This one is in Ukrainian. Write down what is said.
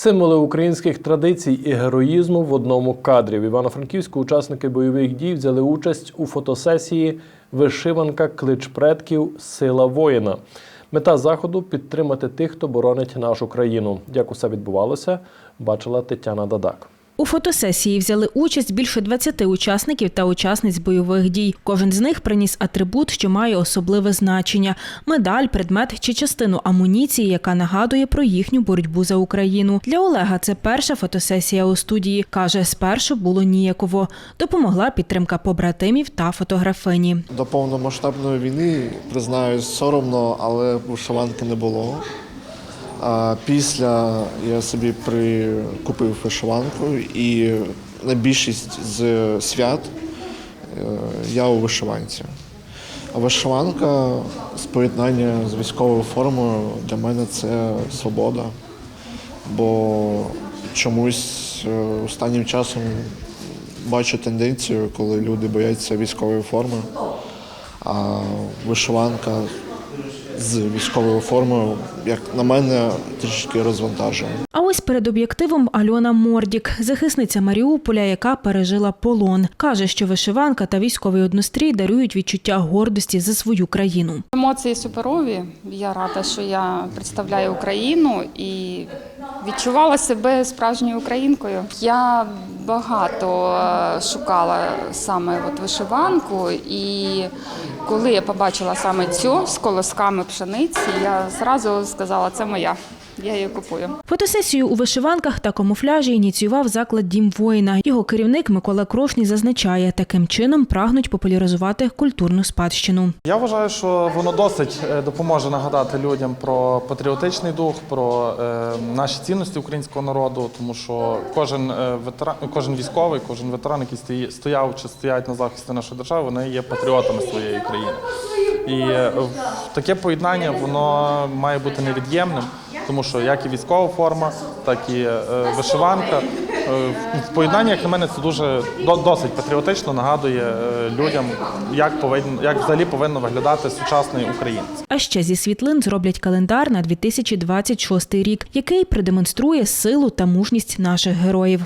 Символи українських традицій і героїзму в одному кадрі. В Івано-Франківську учасники бойових дій взяли участь у фотосесії Вишиванка клич предків Сила воїна. Мета заходу підтримати тих, хто боронить нашу країну. Як усе відбувалося, бачила Тетяна Дадак. У фотосесії взяли участь більше 20 учасників та учасниць бойових дій. Кожен з них приніс атрибут, що має особливе значення: медаль, предмет чи частину амуніції, яка нагадує про їхню боротьбу за Україну. Для Олега це перша фотосесія у студії. каже, спершу було ніяково. Допомогла підтримка побратимів та фотографині. До повномасштабної війни, признаюсь, соромно, але вишиванки не було. А після я собі прикупив вишиванку і на більшість з свят е, я у вишиванці. А вишиванка з поєднання з військовою формою для мене це свобода. Бо чомусь е, останнім часом бачу тенденцію, коли люди бояться військової форми, а вишиванка з військовою формою, як на мене, трішки розвантажує. А ось перед об'єктивом Альона Мордік, захисниця Маріуполя, яка пережила полон, каже, що вишиванка та військовий однострій дарують відчуття гордості за свою країну. Емоції суперові. Я рада, що я представляю Україну і відчувала себе справжньою українкою. Я багато е, шукала саме от вишиванку, і коли я побачила саме цю з колосками пшениці, я зразу сказала, це моя. Я її купую. Фотосесію у вишиванках та камуфляжі ініціював заклад Дім воїна. Його керівник Микола Крошній зазначає, таким чином прагнуть популяризувати культурну спадщину. Я вважаю, що воно досить е, допоможе нагадати людям про патріотичний дух, про е, наші цінності українського народу, тому що кожен е, ветеран, кожен військовий, кожен ветеран, який стояв чи стоять на захисті нашої держави, вони є патріотами своєї країни. І таке поєднання воно має бути невід'ємним, тому що як і військова форма, так і е, вишиванка. Е, в поєднанні, як на мене, це дуже до- досить патріотично нагадує е, людям, як повинен, як взагалі повинно виглядати сучасний українець. А ще зі світлин зроблять календар на 2026 рік, який продемонструє силу та мужність наших героїв.